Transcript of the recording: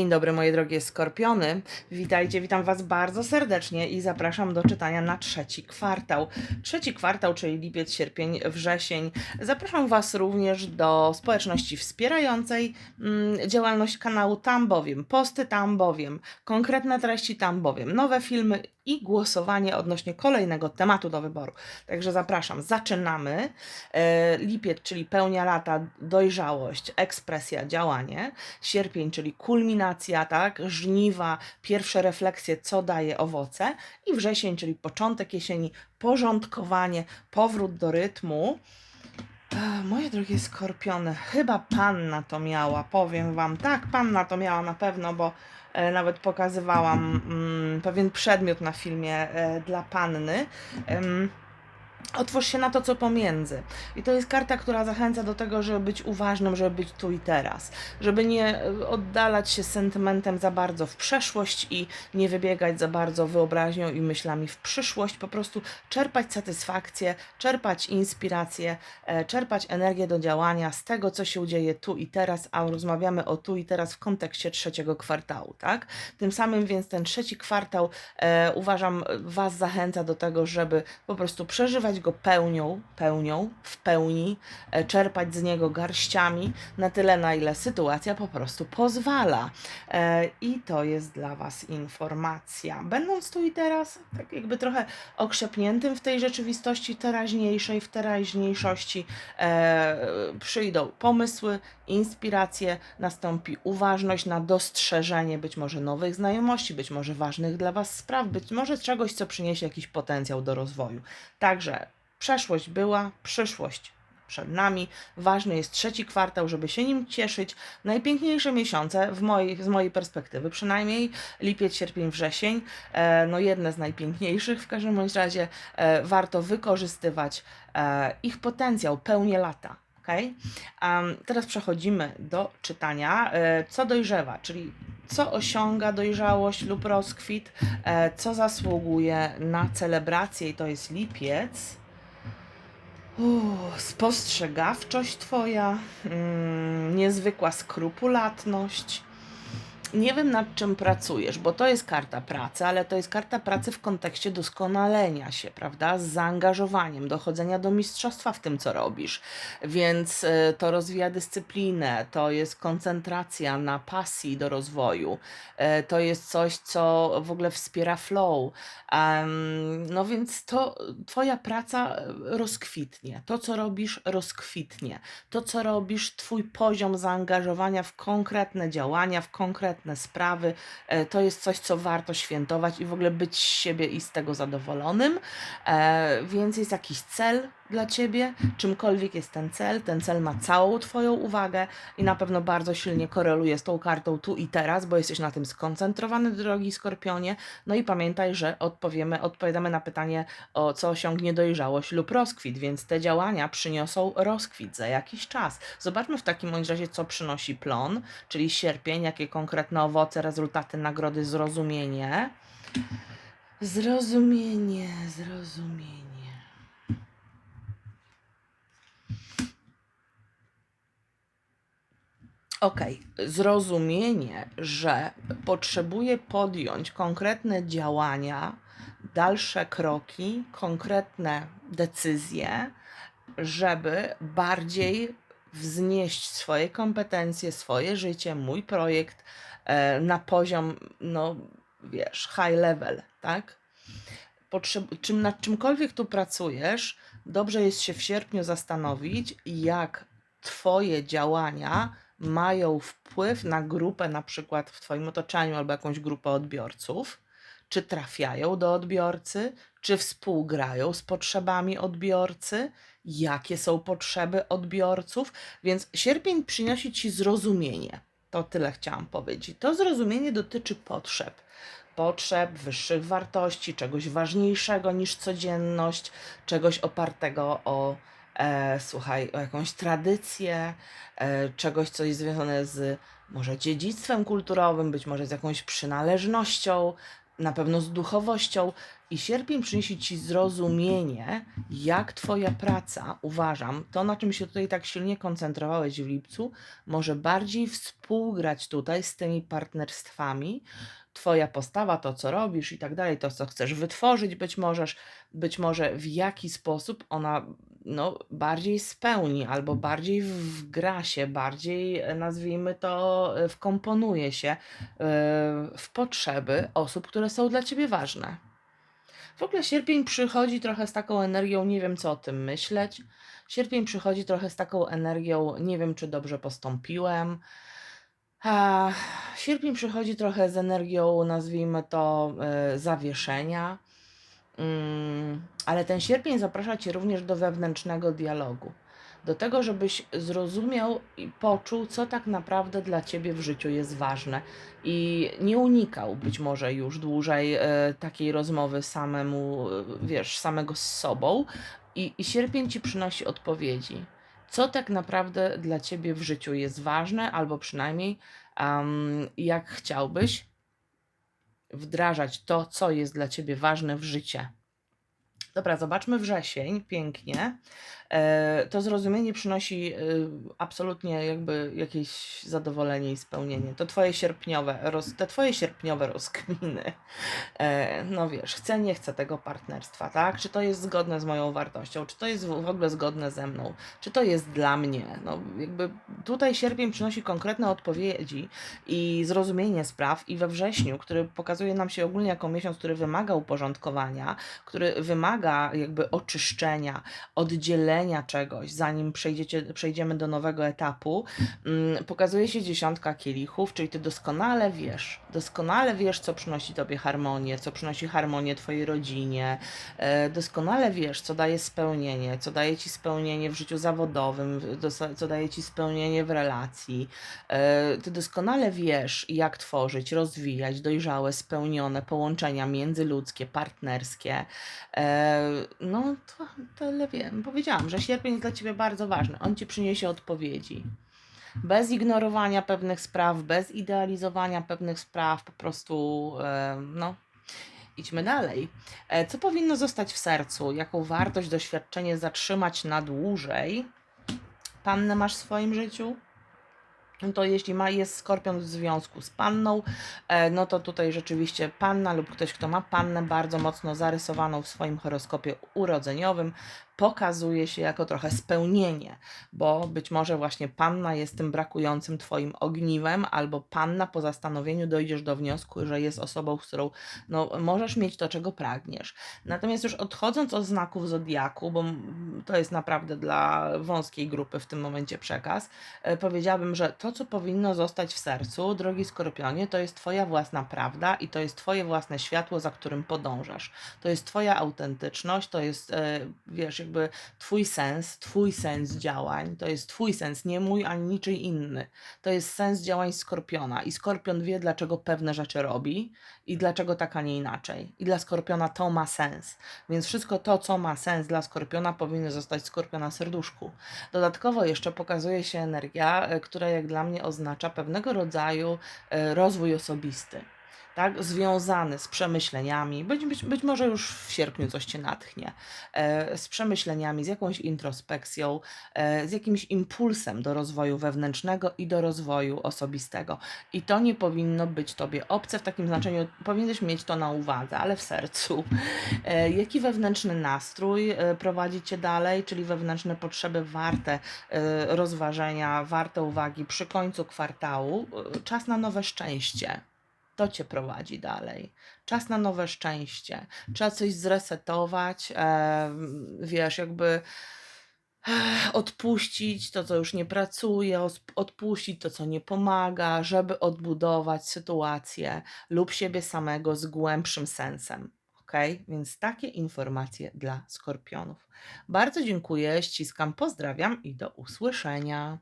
Dzień dobry moje drogie skorpiony. Witajcie, witam Was bardzo serdecznie i zapraszam do czytania na trzeci kwartał. Trzeci kwartał, czyli lipiec, sierpień, wrzesień. Zapraszam Was również do społeczności wspierającej mm, działalność kanału tam bowiem, posty tam bowiem, konkretne treści tam bowiem, nowe filmy i głosowanie odnośnie kolejnego tematu do wyboru. Także zapraszam, zaczynamy. E, lipiec, czyli pełnia lata, dojrzałość, ekspresja, działanie. Sierpień, czyli kulminacja, tak, żniwa, pierwsze refleksje, co daje owoce. I wrzesień, czyli początek jesieni, porządkowanie, powrót do rytmu. Moje drogie skorpiony, chyba panna to miała, powiem wam. Tak, panna to miała na pewno, bo e, nawet pokazywałam mm, pewien przedmiot na filmie e, dla panny. Otwórz się na to, co pomiędzy. I to jest karta, która zachęca do tego, żeby być uważnym, żeby być tu i teraz. Żeby nie e, oddalać się sentymentem za bardzo w przeszłość i nie wybiegać za bardzo wyobraźnią i myślami w przyszłość. Po prostu czerpać satysfakcję, czerpać inspirację, e, czerpać energię do działania z tego, co się dzieje tu i teraz, a rozmawiamy o tu i teraz w kontekście trzeciego kwartału, tak? Tym samym więc ten trzeci kwartał e, uważam Was zachęca do tego, żeby po prostu przeżywać go pełnią, pełnią, w pełni, e, czerpać z niego garściami na tyle, na ile sytuacja po prostu pozwala. E, I to jest dla Was informacja. Będąc tu i teraz, tak jakby trochę okrzepniętym w tej rzeczywistości teraźniejszej, w teraźniejszości, e, przyjdą pomysły, inspiracje, nastąpi uważność na dostrzeżenie być może nowych znajomości, być może ważnych dla Was spraw, być może czegoś, co przyniesie jakiś potencjał do rozwoju. Także przeszłość była, przyszłość przed nami. Ważny jest trzeci kwartał, żeby się nim cieszyć. Najpiękniejsze miesiące, w mojej, z mojej perspektywy przynajmniej, lipiec, sierpień, wrzesień, e, no jedne z najpiękniejszych w każdym bądź razie, e, warto wykorzystywać e, ich potencjał, pełnię lata. Okay? Um, teraz przechodzimy do czytania, e, co dojrzewa, czyli co osiąga dojrzałość lub rozkwit, e, co zasługuje na celebrację, i to jest lipiec. Uff, spostrzegawczość Twoja, mm, niezwykła skrupulatność. Nie wiem nad czym pracujesz, bo to jest karta pracy, ale to jest karta pracy w kontekście doskonalenia się, prawda? Z zaangażowaniem, dochodzenia do mistrzostwa w tym, co robisz. Więc y, to rozwija dyscyplinę, to jest koncentracja na pasji do rozwoju, y, to jest coś, co w ogóle wspiera flow. No więc to Twoja praca rozkwitnie, to co robisz rozkwitnie, to co robisz, Twój poziom zaangażowania w konkretne działania, w konkretne sprawy, e, to jest coś, co warto świętować i w ogóle być z siebie i z tego zadowolonym. E, Więc jest jakiś cel dla Ciebie, czymkolwiek jest ten cel, ten cel ma całą Twoją uwagę i na pewno bardzo silnie koreluje z tą kartą tu i teraz, bo jesteś na tym skoncentrowany, drogi Skorpionie. No i pamiętaj, że odpowiemy, odpowiadamy na pytanie, o co osiągnie dojrzałość lub rozkwit, więc te działania przyniosą rozkwit za jakiś czas. Zobaczmy w takim razie, co przynosi plon, czyli sierpień, jakie konkretne owoce, rezultaty, nagrody, zrozumienie. Zrozumienie, zrozumienie. Okej, zrozumienie, że potrzebuję podjąć konkretne działania, dalsze kroki, konkretne decyzje, żeby bardziej wznieść swoje kompetencje, swoje życie, mój projekt e, na poziom, no wiesz, high level, tak? Potrzeb- czym, nad czymkolwiek tu pracujesz, dobrze jest się w sierpniu zastanowić, jak Twoje działania mają wpływ na grupę, na przykład w Twoim otoczeniu albo jakąś grupę odbiorców, czy trafiają do odbiorcy, czy współgrają z potrzebami odbiorcy, jakie są potrzeby odbiorców. Więc sierpień przynosi Ci zrozumienie. To tyle chciałam powiedzieć. To zrozumienie dotyczy potrzeb. Potrzeb, wyższych wartości, czegoś ważniejszego niż codzienność, czegoś opartego o e, słuchaj, o jakąś tradycję, e, czegoś, co jest związane z może dziedzictwem kulturowym, być może z jakąś przynależnością, na pewno z duchowością. I sierpień przyniesie ci zrozumienie, jak Twoja praca, uważam, to na czym się tutaj tak silnie koncentrowałeś w lipcu, może bardziej współgrać tutaj z tymi partnerstwami. Twoja postawa, to co robisz i tak dalej, to co chcesz wytworzyć, być może, być może w jaki sposób ona no, bardziej spełni albo bardziej wgra się, bardziej nazwijmy to, wkomponuje się e, w potrzeby osób, które są dla ciebie ważne. W ogóle sierpień przychodzi trochę z taką energią, nie wiem co o tym myśleć. Sierpień przychodzi trochę z taką energią, nie wiem czy dobrze postąpiłem. A, sierpień przychodzi trochę z energią, nazwijmy to, y, zawieszenia. Mm, ale ten sierpień zaprasza Cię również do wewnętrznego dialogu. Do tego, żebyś zrozumiał i poczuł, co tak naprawdę dla Ciebie w życiu jest ważne. I nie unikał być może już dłużej e, takiej rozmowy samemu, e, wiesz, samego z sobą. I, I sierpień Ci przynosi odpowiedzi. Co tak naprawdę dla Ciebie w życiu jest ważne, albo przynajmniej um, jak chciałbyś wdrażać to, co jest dla Ciebie ważne w życie. Dobra, zobaczmy wrzesień, pięknie. E, to zrozumienie przynosi e, absolutnie jakby jakieś zadowolenie i spełnienie. To twoje sierpniowe, roz, te twoje sierpniowe rozkminy. E, no wiesz, chcę, nie chcę tego partnerstwa, tak? Czy to jest zgodne z moją wartością? Czy to jest w ogóle zgodne ze mną? Czy to jest dla mnie? No jakby tutaj sierpień przynosi konkretne odpowiedzi i zrozumienie spraw i we wrześniu, który pokazuje nam się ogólnie jako miesiąc, który wymaga uporządkowania, który wymaga jakby oczyszczenia, oddzielenia czegoś, zanim przejdziecie, przejdziemy do nowego etapu, mm, pokazuje się dziesiątka kielichów, czyli ty doskonale wiesz, doskonale wiesz, co przynosi tobie harmonię, co przynosi harmonię twojej rodzinie, e, doskonale wiesz, co daje spełnienie, co daje ci spełnienie w życiu zawodowym, co daje ci spełnienie w relacji. E, ty doskonale wiesz, jak tworzyć, rozwijać dojrzałe, spełnione połączenia międzyludzkie, partnerskie. E, no, to tyle wiem. Powiedziałam, że sierpień jest dla Ciebie bardzo ważny. On Ci przyniesie odpowiedzi. Bez ignorowania pewnych spraw, bez idealizowania pewnych spraw, po prostu, no, idźmy dalej. E, co powinno zostać w sercu? Jaką wartość, doświadczenie zatrzymać na dłużej? Pannę masz w swoim życiu? No to jeśli ma, jest skorpion w związku z panną, e, no to tutaj rzeczywiście panna lub ktoś, kto ma pannę bardzo mocno zarysowaną w swoim horoskopie urodzeniowym, pokazuje się jako trochę spełnienie, bo być może właśnie panna jest tym brakującym twoim ogniwem, albo panna po zastanowieniu dojdziesz do wniosku, że jest osobą, z którą no, możesz mieć to, czego pragniesz. Natomiast już odchodząc od znaków zodiaku, bo to jest naprawdę dla wąskiej grupy w tym momencie przekaz, e, powiedziałabym, że to, co powinno zostać w sercu, drogi skorpionie, to jest Twoja własna prawda i to jest Twoje własne światło, za którym podążasz. To jest Twoja autentyczność, to jest, e, wiesz, jakby Twój sens, Twój sens działań, to jest Twój sens, nie mój ani niczyj inny. To jest sens działań skorpiona i skorpion wie, dlaczego pewne rzeczy robi i dlaczego tak, a nie inaczej. I dla skorpiona to ma sens. Więc wszystko to, co ma sens dla skorpiona, powinno zostać skorpiona serduszku. Dodatkowo jeszcze pokazuje się energia, e, która jak dla mnie oznacza pewnego rodzaju e, rozwój osobisty tak, związany z przemyśleniami, być, być, być może już w sierpniu coś Cię natchnie, e, z przemyśleniami, z jakąś introspekcją, e, z jakimś impulsem do rozwoju wewnętrznego i do rozwoju osobistego. I to nie powinno być Tobie obce w takim znaczeniu, powinieneś mieć to na uwadze, ale w sercu. E, jaki wewnętrzny nastrój prowadzi Cię dalej, czyli wewnętrzne potrzeby warte rozważenia, warte uwagi przy końcu kwartału, czas na nowe szczęście to cię prowadzi dalej. Czas na nowe szczęście. Trzeba coś zresetować, e, wiesz, jakby odpuścić to, co już nie pracuje, odpuścić to, co nie pomaga, żeby odbudować sytuację lub siebie samego z głębszym sensem. Ok, więc takie informacje dla skorpionów. Bardzo dziękuję, ściskam, pozdrawiam i do usłyszenia.